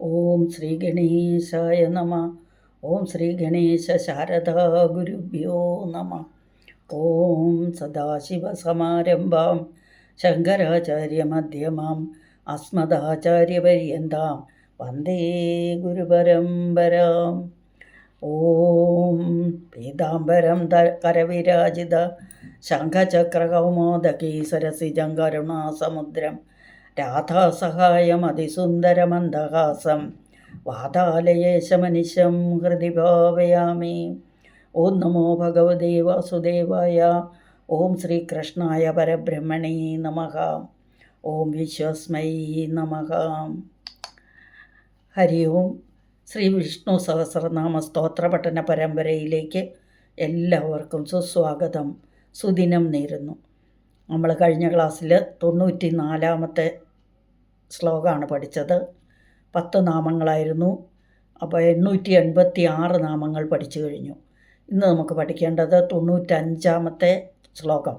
ഓം ശ്രീ ഗണേശായ നമ. ഓം ശ്രീ ഗണേശ ശാരദാ ഗുരുഭ്യോ നമ. ഓം സദാശിവസമാരംഭാം ശങ്കരാചാര്യമധ്യമാം അസ്മദാചാര്യപര്യന്താം. വന്ദേ ഗുരുപരമ്പരാം. ഓം പീതാംബരം ത കരവിരാജിത. ശംഖചക്രകൗമോദകീ സരസിജം കരുണാസമുദ്രം രാധാസഹായമതിസുന്ദരമന്ദഹാസം വാതാലയേശമനിശം ഹൃദി ഭാവയാമി. ഓം നമോ ഭഗവതേ വാസുദേവായ. ഓം ശ്രീകൃഷ്ണായ പരബ്രഹ്മണേ നമ ഓം വിശ്വസ്മൈ നമ ഹരി ഓം. ശ്രീ വിഷ്ണു സഹസ്രനാമ സ്തോത്ര പഠന പരമ്പരയിലേക്ക് എല്ലാവർക്കും സുസ്വാഗതം. സുദിനം നേരുന്നു. നമ്മൾ കഴിഞ്ഞ ക്ലാസ്സിൽ തൊണ്ണൂറ്റി നാലാമത്തെ ശ്ലോകമാണ് പഠിച്ചത്. പത്ത് നാമങ്ങളായിരുന്നു. അപ്പോൾ എണ്ണൂറ്റി എൺപത്തി ആറ് നാമങ്ങൾ പഠിച്ചു കഴിഞ്ഞു. ഇന്ന് നമുക്ക് പഠിക്കേണ്ടത് തൊണ്ണൂറ്റഞ്ചാമത്തെ ശ്ലോകം.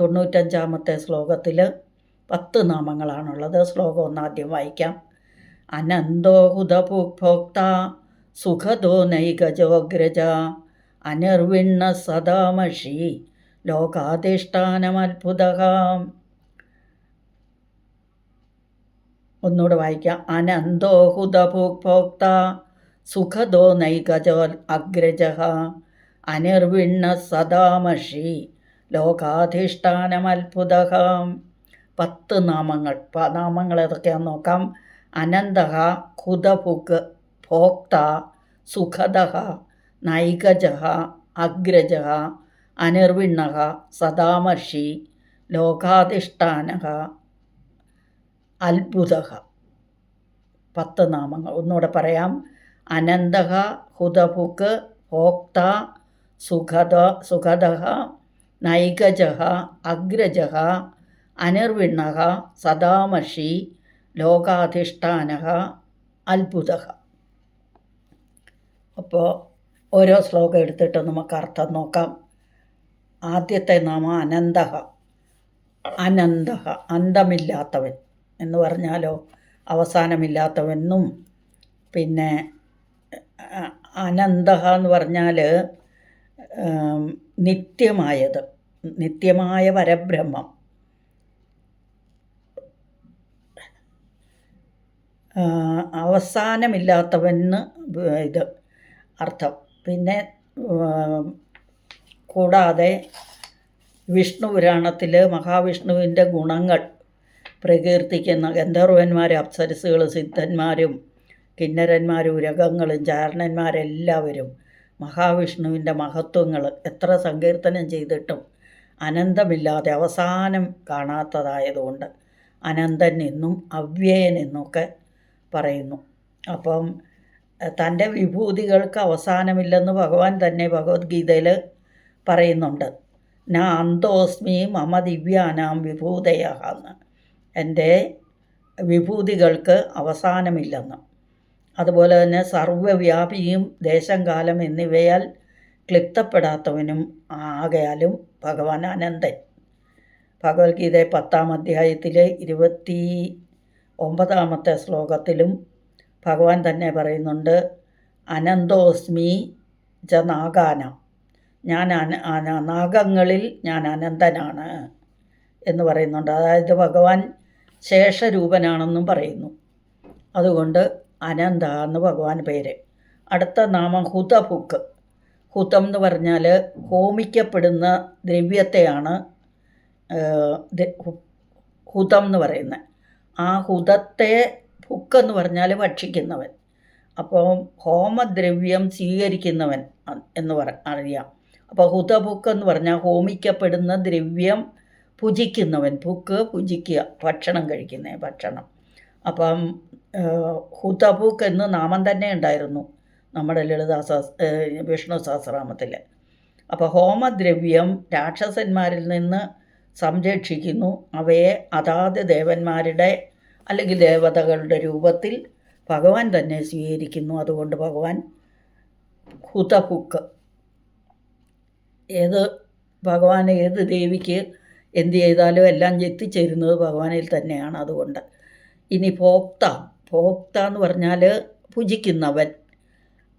തൊണ്ണൂറ്റഞ്ചാമത്തെ ശ്ലോകത്തിൽ പത്ത് നാമങ്ങളാണുള്ളത്. ശ്ലോകം ഒന്നാദ്യം വായിക്കാം. അനന്തോ ഹുതഭുഭോക്ത സുഖദോ നൈകജോഗ്രജ അനർവിണ്ണ സദാമഷി ലോകാധിഷ്ഠാനമത്ഭുത ഒന്നുകൂടെ വായിക്കാം. അനന്തോ ഹുതഭുഭോക്ത സുഖദോ നൈകജോ അഗ്രജ അനിർവിണ്ണ സദാമഷി ലോകാധിഷ്ഠാനമത്ഭുത പത്ത് നാമങ്ങൾ. നാമങ്ങൾ ഏതൊക്കെയാണെന്ന് നോക്കാം. അനന്ത ഹുതഭുഗ് ഭോക്ത സുഖദ നൈകജ അഗ്രജ അനിർവിണ്ണ സദാമർഷി ലോകാധിഷ്ഠാന അത്ഭുത പത്ത് നാമങ്ങൾ. ഒന്നുകൂടെ പറയാം. അനന്തഹ ഹുതഭുക്ക് ഭോക്ത സുഖദ സുഖദ നൈകജ അഗ്രജ അനിർവിണ്ണ സദാമഷി ലോകാധിഷ്ഠാന അത്ഭുത അപ്പോൾ ഓരോ ശ്ലോകം എടുത്തിട്ട് നമുക്ക് അർത്ഥം നോക്കാം. ആദ്യത്തെ നാമം അനന്തഹ. അനന്തഹ അന്തമില്ലാത്തവൻ എന്ന് പറഞ്ഞാലോ അവസാനമില്ലാത്തവെന്നും പിന്നെ അനന്തഹ എന്ന് പറഞ്ഞാൽ നിത്യമായത് നിത്യമായ പരബ്രഹ്മം. അവസാനമില്ലാത്തവെന്ന് ഇത് അർത്ഥം. പിന്നെ കൂടാതെ വിഷ്ണു പുരാണത്തിൽ മഹാവിഷ്ണുവിന്റെ ഗുണങ്ങൾ പ്രകീർത്തിക്കുന്ന ഗന്ധർവന്മാർ അപ്സരസുകൾ സിദ്ധന്മാരും കിന്നരന്മാരും ഉരകങ്ങളും ചാരണന്മാരെല്ലാവരും മഹാവിഷ്ണുവിന്റെ മഹത്വങ്ങൾ എത്ര സങ്കീർത്തനം ചെയ്തിട്ടും അനന്തമില്ലാതെ അവസാനം കാണാത്തതായതുകൊണ്ട് അനന്തൻ എന്നും അവ്യയൻ എന്നൊക്കെ പറയുന്നു. അപ്പം തന്റെ വിഭൂതികൾക്ക് അവസാനമില്ലെന്ന് ഭഗവാൻ തന്നെ ഭഗവത്ഗീതയിൽ പറയുന്നുണ്ട്. ന അന്തോസ്മി മമ ദിവ്യാനാം വിഭൂതയ എന്ന് എന്റെ വിഭൂതികൾക്ക് അവസാനമില്ലെന്ന്. അതുപോലെ തന്നെ സർവവ്യാപിയും ദേശം കാലം എന്നിവയാൽ ക്ലിപ്തപ്പെടാത്തവനും ആകയാലും ഭഗവാൻ അനന്തൻ. ഭഗവത്ഗീത പത്താം അധ്യായത്തിലെ ഇരുപത്തി ഒമ്പതാമത്തെ ശ്ലോകത്തിലും ഭഗവാൻ തന്നെ പറയുന്നുണ്ട് അനന്തോസ്മി നാഗാന. ഞാൻ അന നാഗങ്ങളിൽ ഞാൻ അനന്തനാണ് എന്ന് പറയുന്നുണ്ട്. അതായത് ഭഗവാൻ ശേഷരൂപനാണെന്നും പറയുന്നു. അതുകൊണ്ട് അനന്ത എന്ന് ഭഗവാൻ പേര്. അടുത്ത നാമം ഹുതഭുക്ക്. ഹുതം എന്ന് പറഞ്ഞാൽ ഹോമിക്കപ്പെടുന്ന ദ്രവ്യത്തെയാണ് ഹുതം എന്ന് പറയുന്നത്. ആ ഹുതത്തെ ഭുക്കെന്ന് പറഞ്ഞാൽ ഭക്ഷിക്കുന്നവൻ. അപ്പോൾ ഹോമദ്രവ്യം സ്വീകരിക്കുന്നവൻ എന്ന് പറ അറിയാം. അപ്പോൾ ഹുതബുക്ക് എന്ന് പറഞ്ഞാൽ ഹോമിക്കപ്പെടുന്ന ദ്രവ്യം ഭുജിക്കുന്നവൻ. ബുക്ക് ഭുജിക്കുക ഭക്ഷണം കഴിക്കുന്ന ഭക്ഷണം. അപ്പം ഹുതബുക്ക് എന്ന് നാമം തന്നെ ഉണ്ടായിരുന്നു നമ്മുടെ ലളിതാ വിഷ്ണു സഹസ്രാമത്തിൽ അപ്പോൾ ഹോമദ്രവ്യം രാക്ഷസന്മാരിൽ നിന്ന് സംരക്ഷിക്കുന്നു. അവയെ അതാത് ദേവന്മാരുടെ അല്ലെങ്കിൽ ദേവതകളുടെ രൂപത്തിൽ ഭഗവാൻ തന്നെ സ്വീകരിക്കുന്നു. അതുകൊണ്ട് ഭഗവാൻ ഹുതഹുക്ക് ഏത് ഭഗവാൻ ഏത് ദേവിക്ക് എന്ത് ചെയ്താലും എല്ലാം എത്തിച്ചേരുന്നത് ഭഗവാനിൽ തന്നെയാണ് അതുകൊണ്ട്. ഇനി ഭോക്ത ഭോക്ത എന്ന് പറഞ്ഞാൽ ഭുജിക്കുന്നവൻ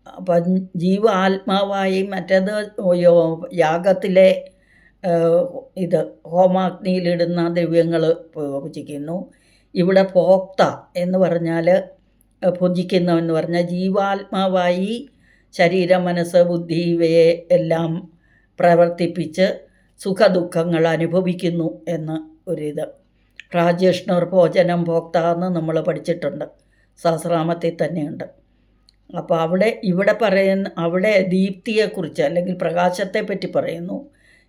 അപ്പം ജീവ ആത്മാവായി മറ്റേത് യാഗത്തിലെ ഇത് ഹോമാഗ്നിയിലിടുന്ന ദ്രവ്യങ്ങൾ പൂജിക്കുന്നു. ഇവിടെ ഭോക്ത എന്ന് പറഞ്ഞാൽ ഭുജിക്കുന്നവൻ എന്ന് പറഞ്ഞാൽ ജീവാത്മാവായി ശരീരം മനസ്സ് ബുദ്ധി ഇവയെ എല്ലാം പ്രവർത്തിപ്പിച്ച് സുഖദുഃഖങ്ങൾ അനുഭവിക്കുന്നു എന്ന് ഒരിത്. പ്രാജേഷ്ണർ ഭോജനം ഭോക്താന്ന് നമ്മൾ പഠിച്ചിട്ടുണ്ട്. സഹസ്രാമത്തിൽ തന്നെയുണ്ട്. അപ്പോൾ അവിടെ ഇവിടെ പറയുന്ന അവിടെ ദീപ്തിയെക്കുറിച്ച് അല്ലെങ്കിൽ പ്രകാശത്തെ പറ്റി പറയുന്നു.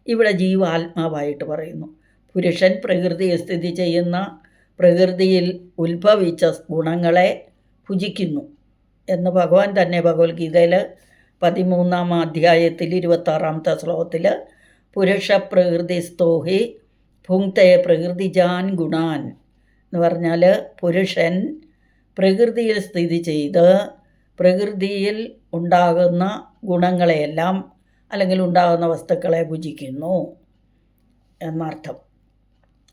ഇവിടെ ജീവാത്മാവായിട്ട് പറയുന്നു. പുരുഷൻ പ്രകൃതിയെ സ്ഥിതി ചെയ്യുന്ന പ്രകൃതിയിൽ ഉത്ഭവിച്ച ഗുണങ്ങളെ ഭുജിക്കുന്നു എന്ന് ഭഗവാൻ തന്നെ ഭഗവത്ഗീതയിൽ പതിമൂന്നാം അധ്യായത്തിൽ ഇരുപത്താറാമത്തെ ശ്ലോകത്തിൽ പുരുഷ പ്രകൃതി സ്തോഹി ഭുങ്ക്തേ പ്രകൃതിജാൻ ഗുണാൻ എന്ന് പറഞ്ഞാൽ പുരുഷൻ പ്രകൃതിയിൽ സ്ഥിതി ചെയ്ത് പ്രകൃതിയിൽ ഉണ്ടാകുന്ന ഗുണങ്ങളെയെല്ലാം അല്ലെങ്കിൽ ഉണ്ടാകുന്ന വസ്തുക്കളെ ഭുജിക്കുന്നു എന്നർത്ഥം.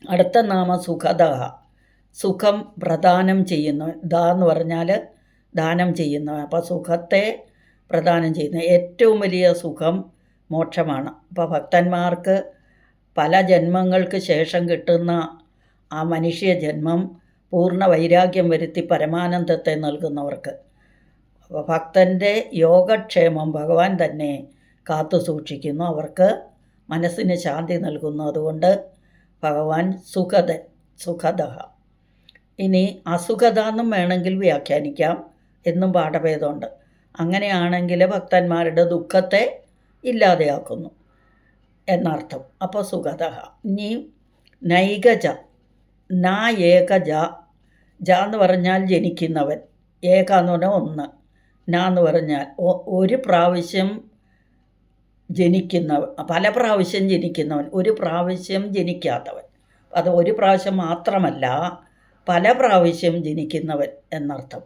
അടുത്ത നാമ സുഖത സുഖം പ്രദാനം ചെയ്യുന്നവൻ ദ എന്ന് പറഞ്ഞാൽ ദാനം ചെയ്യുന്നവൻ അപ്പോൾ സുഖത്തെ പ്രദാനം ചെയ്യുന്ന ഏറ്റവും വലിയ സുഖം മോക്ഷമാണ്. അപ്പോൾ ഭക്തന്മാർക്ക് പല ജന്മങ്ങൾക്ക് ശേഷം കിട്ടുന്ന ആ മനുഷ്യ ജന്മം പൂർണ വൈരാഗ്യം വരുത്തി പരമാനന്ദത്തെ നൽകുന്നവർക്ക്. അപ്പോൾ ഭക്തന്റെ യോഗക്ഷേമം ഭഗവാൻ തന്നെ കാത്തു സൂക്ഷിക്കുന്നു. അവർക്ക് മനസ്സിന് ശാന്തി നൽകുന്നു. അതുകൊണ്ട് ഭഗവാൻ സുഖദ സുഖത ഇനി അസുഖത എന്നും വേണമെങ്കിൽ വ്യാഖ്യാനിക്കാം എന്നും പാഠഭേദമുണ്ട്. അങ്ങനെയാണെങ്കിൽ ഭക്തന്മാരുടെ ദുഃഖത്തെ ഇല്ലാതെയാക്കുന്നു എന്നർത്ഥം. അപ്പോൾ സുഗത ഇനി നൈകജ നാ ഏകജ ജ എന്ന് പറഞ്ഞാൽ ജനിക്കുന്നവൻ ഏക എന്ന് പറഞ്ഞാൽ ഒന്ന് നാ എന്ന് പറഞ്ഞാൽ ഒരു പ്രാവശ്യം ജനിക്കുന്നവൻ പല പ്രാവശ്യം ജനിക്കുന്നവൻ ഒരു പ്രാവശ്യം ജനിക്കാത്തവൻ. അത് ഒരു പ്രാവശ്യം മാത്രമല്ല പല പ്രാവശ്യം ജനിക്കുന്നവൻ എന്നർത്ഥം.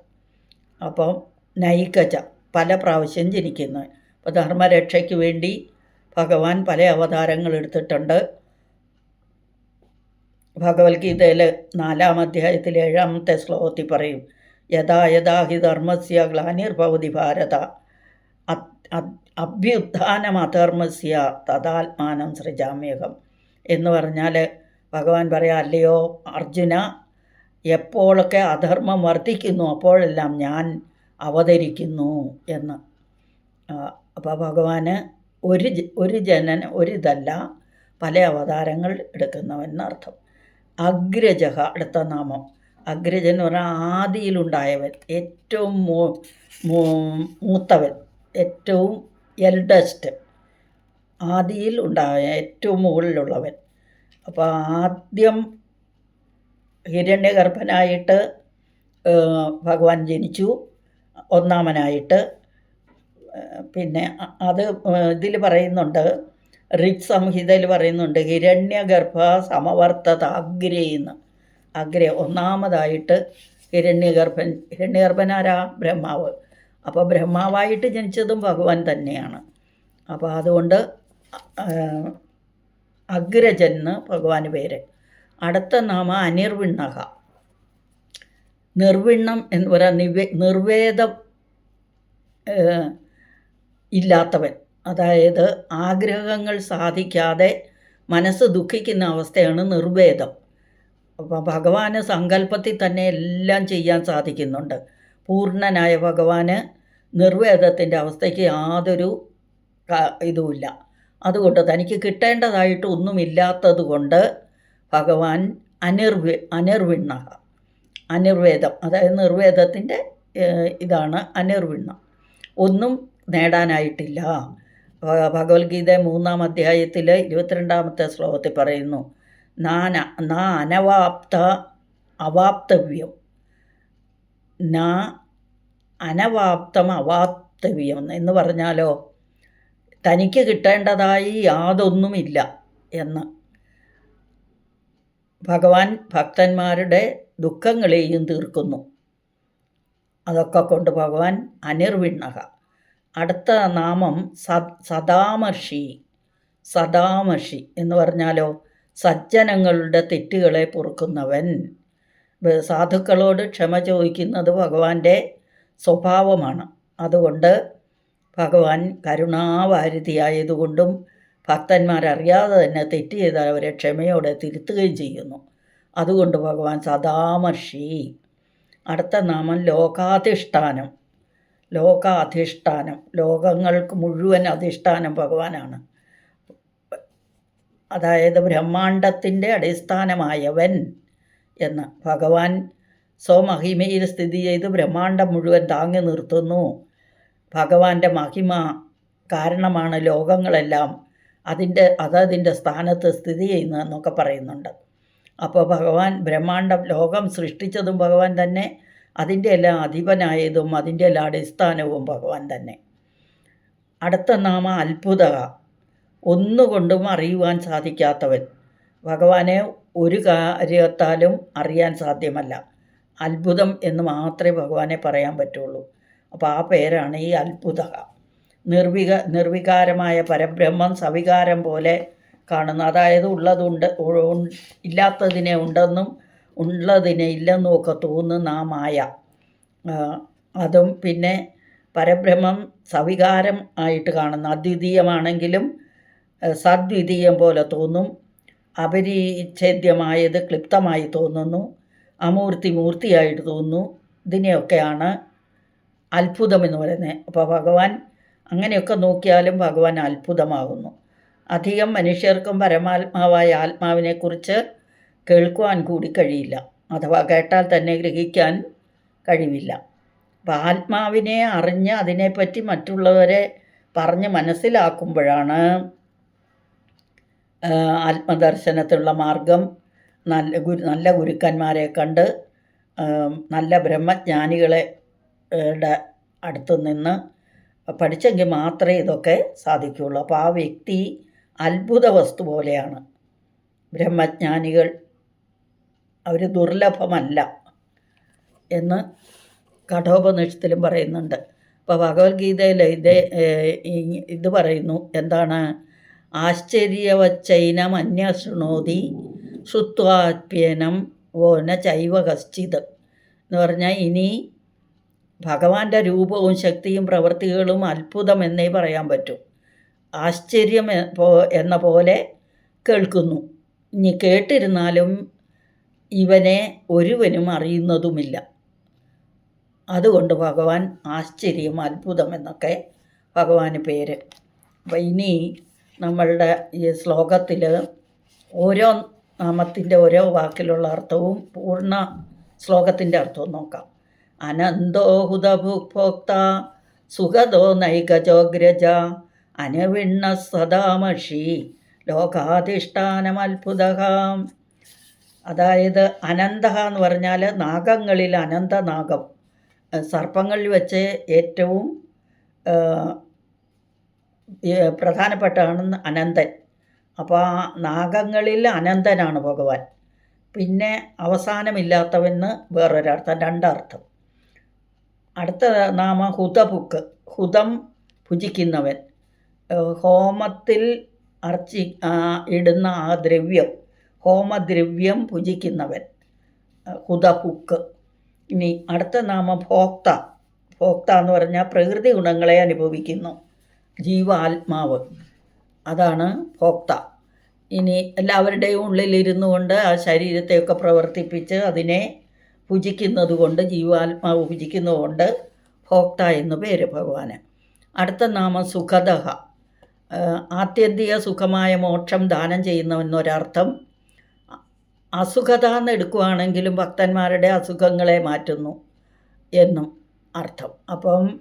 അപ്പം നൈകജ പല പ്രാവശ്യം ജനിക്കുന്നത് അപ്പോൾ ധർമ്മരക്ഷയ്ക്ക് വേണ്ടി ഭഗവാൻ പല അവതാരങ്ങൾ എടുത്തിട്ടുണ്ട്. ഭഗവത്ഗീതയിൽ നാലാം അധ്യായത്തിൽ ഏഴാമത്തെ ശ്ലോകത്തിൽ പറയും യഥാ യഥാ ഹി ധർമ്മസ്യ ഗ്ലാനിർഭവതി ഭാരത അഭ്യുത്ഥാനം അധർമ്മസ്യ തഥാത്മാനം സൃജാമ്യകം എന്ന് പറഞ്ഞാൽ ഭഗവാൻ പറയാം അല്ലയോ അർജുന എപ്പോഴൊക്കെ അധർമ്മം വർദ്ധിക്കുന്നു അപ്പോഴെല്ലാം ഞാൻ അവതരിക്കുന്നു എന്ന്. അപ്പോൾ ഭഗവാന് ഒരു ഒരു ജനന ഒരു ഇതല്ല പല അവതാരങ്ങൾ എടുക്കുന്നവൻ എന്നർത്ഥം അഗ്രജഹ അടുത്ത നാമം. അഗ്രജൻ എന്ന് പറഞ്ഞാൽ ആദിയിലുണ്ടായവൻ ഏറ്റവും മൂത്തവൻ ഏറ്റവും എൽഡസ്റ്റ് ആദിയിൽ ഉണ്ടായ ഏറ്റവും മുകളിലുള്ളവൻ. അപ്പോൾ ആദ്യം ഹിരണ്യഗർഭനായിട്ട് ഭഗവാൻ ജനിച്ചു. ഒന്നാമനായിട്ട് പിന്നെ അത് ഇതിൽ പറയുന്നുണ്ട് ഋഗ് സംഹിതയിൽ പറയുന്നുണ്ട് ഹിരണ്യഗർഭ സമവർത്തത അഗ്രേന്ന് അഗ്രേ ഒന്നാമതായിട്ട് ഹിരണ്യഗർഭൻ ഹിരണ്യഗർഭനാരാ? ബ്രഹ്മാവ്. അപ്പോൾ ബ്രഹ്മാവായിട്ട് ജനിച്ചതും ഭഗവാൻ തന്നെയാണ്. അപ്പോൾ അതുകൊണ്ട് അഗ്രജന്ന് ഭഗവാൻ പേര്. അടുത്ത നാമ അനിർവിണ്ണഹ. നിർവിണ്ണം എന്ന് പറയാം നിവേ നിർവേദം ഇല്ലാത്തവൻ. അതായത് ആഗ്രഹങ്ങൾ സാധിക്കാതെ മനസ്സ് ദുഃഖിക്കുന്ന അവസ്ഥയാണ് നിർവേദം അപ്പോൾ ഭഗവാന് സങ്കല്പത്തിൽ തന്നെ എല്ലാം ചെയ്യാൻ സാധിക്കുന്നുണ്ട്. പൂർണനായ ഭഗവാന് നിർവേദത്തിന്റെ അവസ്ഥയ്ക്ക് യാതൊരു ഇതുമില്ല. അതുകൊണ്ട് തനിക്ക് കിട്ടേണ്ടതായിട്ട് ഒന്നുമില്ലാത്തത് കൊണ്ട് ഭഗവാൻ അനിർവി അനിർവിണ്ണ അനിർവേദം അതായത് നിർവേദത്തിന്റെ ഇതാണ് അനിർവിണ്ണം. ഒന്നും നേടാനായിട്ടില്ല. ഭഗവത്ഗീത മൂന്നാം അധ്യായത്തിൽ ഇരുപത്തിരണ്ടാമത്തെ ശ്ലോകത്തിൽ പറയുന്നു നാന നാ അനവാപ്ത അവാപ്തവ്യം. നാ അനവാപ്തം അവാപ്തവ്യം എന്ന് പറഞ്ഞാലോ തനിക്ക് കിട്ടേണ്ടതായി യാതൊന്നുമില്ല എന്ന്. ഭഗവാൻ ഭക്തന്മാരുടെ ദുഃഖങ്ങളെയും തീർക്കുന്നു. അതൊക്കെ കൊണ്ട് ഭഗവാൻ അനിർവിണ്ണക അടുത്ത നാമം സ സദാമർഷി സദാമർഷി എന്ന് പറഞ്ഞാലോ സജ്ജനങ്ങളുടെ തെറ്റുകളെ പൊറുക്കുന്നവൻ. സാധുക്കളോട് ക്ഷമ ചോദിക്കുന്നത് ഭഗവാന്റെ സ്വഭാവമാണ്. അതുകൊണ്ട് ഭഗവാൻ കരുണാവാരിധിയായതുകൊണ്ടും ഭക്തന്മാരറിയാതെ തന്നെ തെറ്റ് ചെയ്താൽ അവരെ ക്ഷമയോടെ തിരുത്തുകയും ചെയ്യുന്നു. അതുകൊണ്ട് ഭഗവാൻ സദാമർഷി. അടുത്ത നാമം ലോകാധിഷ്ഠാനം. ലോകാധിഷ്ഠാനം. ലോകങ്ങൾക്ക് മുഴുവൻ അധിഷ്ഠാനം ഭഗവാനാണ്. അതായത് ബ്രഹ്മാണ്ടത്തിന്റെ അടിസ്ഥാനമായവൻ എന്ന്. ഭഗവാൻ സ്വമഹിമയിൽ സ്ഥിതി ചെയ്ത് ബ്രഹ്മാണ്ടം മുഴുവൻ താങ്ങി നിർത്തുന്നു. ഭഗവാന്റെ മഹിമ കാരണമാണ് ലോകങ്ങളെല്ലാം അതിന്റെ അതതിന്റെ സ്ഥാനത്ത് സ്ഥിതി ചെയ്യുന്നതെന്നൊക്കെ പറയുന്നുണ്ട്. അപ്പോൾ ഭഗവാൻ ബ്രഹ്മാണ്ടം ലോകം സൃഷ്ടിച്ചതും ഭഗവാൻ തന്നെ അതിന്റെ എല്ലാം അധിപനായതും അതിന്റെ എല്ലാ അടിസ്ഥാനവും ഭഗവാൻ തന്നെ. അടുത്ത നാമ അത്ഭുത. ഒന്നുകൊണ്ടും അറിയുവാൻ സാധിക്കാത്തവൻ. ഭഗവാനെ ഒരു കാര്യത്താലും അറിയാൻ സാധ്യമല്ല. അത്ഭുതം എന്ന് മാത്രമേ ഭഗവാനെ പറയാൻ പറ്റുള്ളൂ. അപ്പോൾ ആ പേരാണ് ഈ അത്ഭുത. നിർവിക നിർവികാരമായ പരബ്രഹ്മം സവികാരം പോലെ കാണുന്നു. അതായത് ഉള്ളതുണ്ട് ഇല്ലാത്തതിനെ ഉണ്ടെന്നും ഉള്ളതിനെ ഇല്ലെന്നും ഒക്കെ തോന്നുന്ന ആ മായ. അതും പിന്നെ പരബ്രഹ്മം സവികാരം ആയിട്ട് കാണുന്നു. അദ്വിതീയമാണെങ്കിലും സദ്വിതീയം പോലെ തോന്നും. അപരിച്ഛേദ്യമായത് ക്ലിപ്തമായി തോന്നുന്നു. അമൂർത്തി മൂർത്തിയായിട്ട് തോന്നുന്നു. ഇതിനെയൊക്കെയാണ് അത്ഭുതം എന്ന് പറയുന്നത്. അപ്പോൾ ഭഗവാൻ അങ്ങനെയൊക്കെ നോക്കിയാലും ഭഗവാൻ അത്ഭുതമാകുന്നു. അധികം മനുഷ്യർക്കും പരമാത്മാവായ ആത്മാവിനെക്കുറിച്ച് കേൾക്കുവാൻ കൂടി കഴിയില്ല. അഥവാ കേട്ടാൽ തന്നെ ഗ്രഹിക്കാൻ കഴിവില്ല. അപ്പം ആത്മാവിനെ അറിഞ്ഞ് അതിനെപ്പറ്റി മറ്റുള്ളവരെ പറഞ്ഞ് മനസ്സിലാക്കുമ്പോഴാണ് ആത്മദർശനത്തിനുള്ള മാർഗം നല്ല ഗുരു നല്ല ഗുരുക്കന്മാരെ കണ്ട് നല്ല ബ്രഹ്മജ്ഞാനികളെ അടുത്ത് നിന്ന് പഠിച്ചെങ്കിൽ മാത്രമേ ഇതൊക്കെ സാധിക്കുകയുള്ളൂ. അപ്പോൾ ആ വ്യക്തി അത്ഭുത വസ്തു പോലെയാണ് ബ്രഹ്മജ്ഞാനികൾ അവർ ദുർലഭമല്ല എന്ന് കഠോപനിഷത്തിലും പറയുന്നുണ്ട്. അപ്പോൾ ഭഗവത്ഗീതയിൽ ഇത് ഇത് പറയുന്നു. എന്താണ്? ആശ്ചര്യവച്ചൈനം അന്യശൃണോതി ശ്രുത്വാപ്യനം ഓന ചൈവ കശ്ചിത് എന്ന് പറഞ്ഞാൽ ഇനി ഭഗവാന്റെ രൂപവും ശക്തിയും പ്രവൃത്തികളും അത്ഭുതം എന്നേ പറയാൻ പറ്റൂ. ആശ്ചര്യം എന്ന പോലെ കേൾക്കുന്നു. ഇനി കേട്ടിരുന്നാലും ഇവനെ ഒരുവനും അറിയുന്നതുമില്ല. അതുകൊണ്ട് ഭഗവാൻ ആശ്ചര്യം അത്ഭുതം എന്നൊക്കെ ഭഗവാന് പേര്. അപ്പം ഇനി നമ്മളുടെ ഈ ശ്ലോകത്തിൽ ഓരോ നാമത്തിന്റെ ഓരോ വാക്കിലുള്ള അർത്ഥവും പൂർണ ശ്ലോകത്തിന്റെ അർത്ഥവും നോക്കാം. അനന്തോ ഹുതഭുക്ഭോക്ത നൈകജോഗ്രജ അനവിണ്ണ സദാമഷി. ലോകാധിഷ്ഠാനമത്ഭുതകാം അതായത് അനന്ത എന്ന് പറഞ്ഞാൽ നാഗങ്ങളിൽ അനന്തനാഗം. സർപ്പങ്ങളിൽ വെച്ച് ഏറ്റവും പ്രധാനപ്പെട്ടാണ് അനന്തൻ. അപ്പോൾ ആ നാഗങ്ങളിൽ അനന്തനാണ് ഭഗവാൻ. പിന്നെ അവസാനമില്ലാത്തവെന്ന് വേറൊരർത്ഥം രണ്ടർത്ഥം. അടുത്ത നാമ ഹുതബുക്ക്. ഹുതം ഭുജിക്കുന്നവൻ. ഹോമത്തിൽ അർച്ചി ഇടുന്ന ആ ദ്രവ്യം ഹോമദ്രവ്യം ഭുജിക്കുന്നവൻ ഏഹ്, ഇനി അടുത്ത നാമം ഭോക്ത ഭോക്ത എന്ന് പറഞ്ഞാൽ പ്രകൃതി ഗുണങ്ങളെ അനുഭവിക്കുന്നു. ജീവാത്മാവ്. അതാണ് ഭോക്ത. ഇനി എല്ലാവരുടെയും ഉള്ളിലിരുന്നു കൊണ്ട് ആ ശരീരത്തെയൊക്കെ പ്രവർത്തിപ്പിച്ച് അതിനെ ഭുജിക്കുന്നത് കൊണ്ട് ജീവാത്മാവ് ഭുജിക്കുന്നതുകൊണ്ട് ഭോക്ത എന്ന് പേര് ഭഗവാന്. അടുത്ത നാമം സുഖദഹ ആത്യന്തിക സുഖമായ മോക്ഷം ദാനം ചെയ്യുന്നവെന്നൊരർത്ഥം അസുഖത എന്ന് എടുക്കുകയാണെങ്കിലും ഭക്തന്മാരുടെ അസുഖങ്ങളെ മാറ്റുന്നു എന്നും അർത്ഥം. അപ്പം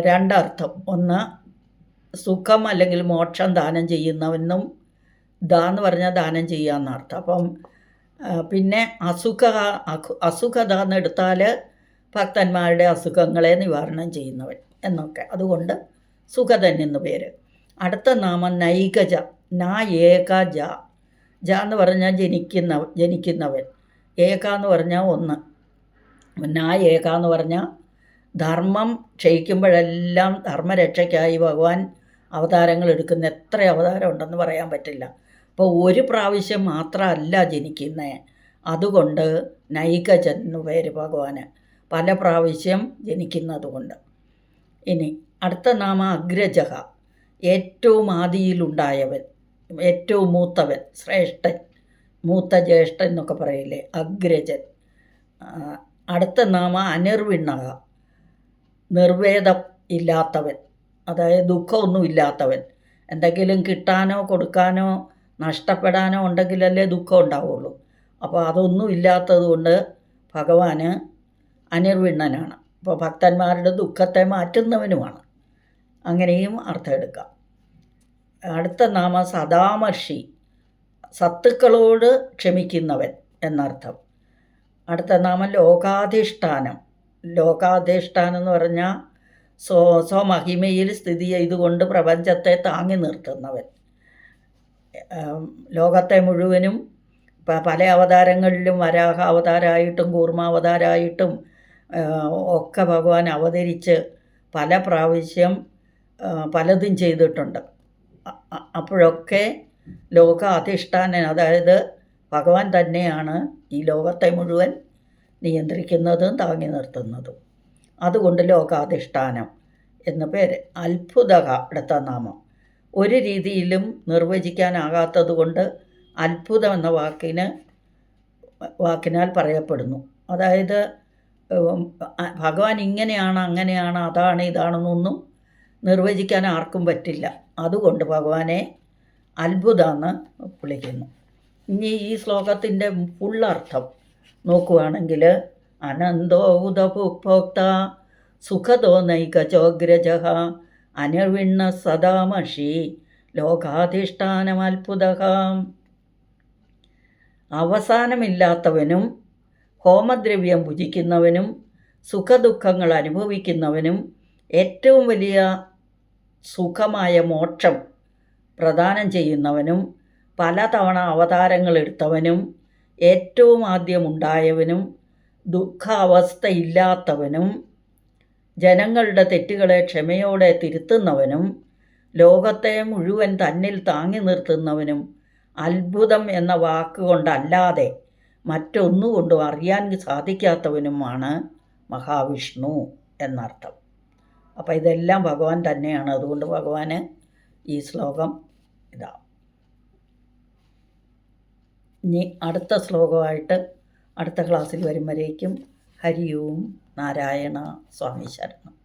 രണ്ടർത്ഥം. ഒന്ന് സുഖം അല്ലെങ്കിൽ മോക്ഷം ദാനം ചെയ്യുന്നവെന്നും ദാ എന്ന് പറഞ്ഞാൽ ദാനം ചെയ്യുക എന്നർത്ഥം. അപ്പം പിന്നെ അസുഖ അസുഖത എന്ന് എടുത്താൽ ഭക്തന്മാരുടെ അസുഖങ്ങളെ നിവാരണം ചെയ്യുന്നവൻ എന്നൊക്കെ. അതുകൊണ്ട് സുഖതൻ എന്ന് പേര്. അടുത്ത നാമം നൈകജ നാ ഏക ജ. ജ എന്ന് പറഞ്ഞാൽ ജനിക്കുന്ന ജനിക്കുന്നവൻ. ഏക എന്ന് പറഞ്ഞാൽ ഒന്ന്. നാ ഏക എന്ന് പറഞ്ഞാൽ ധർമ്മം ക്ഷയിക്കുമ്പോഴെല്ലാം ധർമ്മരക്ഷയ്ക്കായി ഭഗവാൻ അവതാരങ്ങൾ എടുക്കുന്ന എത്ര അവതാരം ഉണ്ടെന്ന് പറയാൻ പറ്റില്ല. അപ്പോൾ ഒരു പ്രാവശ്യം മാത്രമല്ല ജനിക്കുന്നത് അതുകൊണ്ട് നൈകജൻ എന്ന് പേര് ഭഗവാന് പല പ്രാവശ്യം ജനിക്കുന്നതുകൊണ്ട്. ഇനി അടുത്ത നാമ അഗ്രജഹ. ഏറ്റവും ആദിയിലുണ്ടായവൻ ഏറ്റവും മൂത്തവൻ ശ്രേഷ്ഠൻ മൂത്ത ജ്യേഷ്ഠൻ എന്നൊക്കെ പറയില്ലേ അഗ്രജൻ. അടുത്ത നാമ അനിർവിണ്ണക നിർവേദം ഇല്ലാത്തവൻ അതായത് ദുഃഖമൊന്നും ഇല്ലാത്തവൻ. എന്തെങ്കിലും കിട്ടാനോ കൊടുക്കാനോ നഷ്ടപ്പെടാനോ ഉണ്ടെങ്കിലല്ലേ ദുഃഖം ഉണ്ടാവുള്ളൂ. അപ്പോൾ അതൊന്നും ഇല്ലാത്തത് കൊണ്ട് ഭഗവാന് അനിർവിണ്ണനാണ്. അപ്പോൾ ഭക്തന്മാരുടെ ദുഃഖത്തെ മാറ്റുന്നവനുമാണ്. അങ്ങനെയും അർത്ഥം എടുക്കാം അടുത്ത നാമ സദാമർഷി. സത്തുക്കളോട് ക്ഷമിക്കുന്നവൻ എന്നർത്ഥം. അടുത്ത നാമം ലോകാധിഷ്ഠാനം. ലോകാധിഷ്ഠാനം എന്ന് പറഞ്ഞാൽ സ്വ സ്വമഹിമയിൽ സ്ഥിതി ചെയ്തുകൊണ്ട് പ്രപഞ്ചത്തെ താങ്ങി നിർത്തുന്നവൻ. ലോകത്തെ മുഴുവനും പല അവതാരങ്ങളിലും വരാഹ അവതാരമായിട്ടും കൂർമാവതാരമായിട്ടും ഒക്കെ ഭഗവാൻ അവതരിച്ച് പല പ്രാവശ്യം പലതും ചെയ്തിട്ടുണ്ട്. അപ്പോഴൊക്കെ ലോക അധിഷ്ഠാനൻ അതായത് ഭഗവാൻ തന്നെയാണ് ഈ ലോകത്തെ മുഴുവൻ നിയന്ത്രിക്കുന്നതും താങ്ങി നിർത്തുന്നതും. അതുകൊണ്ട് ലോകാധിഷ്ഠാനം എന്ന പേര്. അത്ഭുതക അടുത്ത നാമം ഒരു രീതിയിലും നിർവചിക്കാനാകാത്തത് കൊണ്ട് അത്ഭുതം എന്ന വാക്കിന് വാക്കിനാൽ പറയപ്പെടുന്നു. അതായത് ഭഗവാൻ ഇങ്ങനെയാണ് അങ്ങനെയാണ് അതാണ് ഇതാണെന്നൊന്നും നിർവചിക്കാൻ ആർക്കും പറ്റില്ല. അതുകൊണ്ട് ഭഗവാനെ അത്ഭുതമെന്ന് വിളിക്കുന്നു. ഇനി ഈ ശ്ലോകത്തിന്റെ ഫുള്ളർത്ഥം നോക്കുവാണെങ്കിൽ അനന്തോ ഉദഭുക്ഭോക്ത സുഖതോ നൈകചോഗ്രജ അനിർവിണ്ണ സദാമഷി ലോകാധിഷ്ഠാനമത്ഭുത അവസാനമില്ലാത്തവനും ഹോമദ്രവ്യം ഭുജിക്കുന്നവനും സുഖദുഃഖങ്ങൾ അനുഭവിക്കുന്നവനും ഏറ്റവും വലിയ സുഖമായ മോക്ഷം പ്രദാനം ചെയ്യുന്നവനും പലതവണ അവതാരങ്ങൾ എടുത്തവനും ഏറ്റവും ആദ്യം ഉണ്ടായവനും ദുഃഖാവസ്ഥയില്ലാത്തവനും ജനങ്ങളുടെ തെറ്റുകളെ ക്ഷമയോടെ തിരുത്തുന്നവനും ലോകത്തെ മുഴുവൻ തന്നിൽ താങ്ങി നിർത്തുന്നവനും അത്ഭുതം എന്ന വാക്കുകൊണ്ടല്ലാതെ മറ്റൊന്നുകൊണ്ടും അറിയാൻ സാധിക്കാത്തവനുമാണ് മഹാവിഷ്ണു എന്നർത്ഥം. അപ്പോൾ ഇതെല്ലാം ഭഗവാൻ തന്നെയാണ്. അതുകൊണ്ട് ഭഗവാന് ഈ ശ്ലോകം ഇതാ. ഇനി അടുത്ത ശ്ലോകമായിട്ട് അടുത്ത ക്ലാസ്സിൽ വരും വരേക്കും ഹരി ഓം നാരായണ സ്വാമി ശരണം.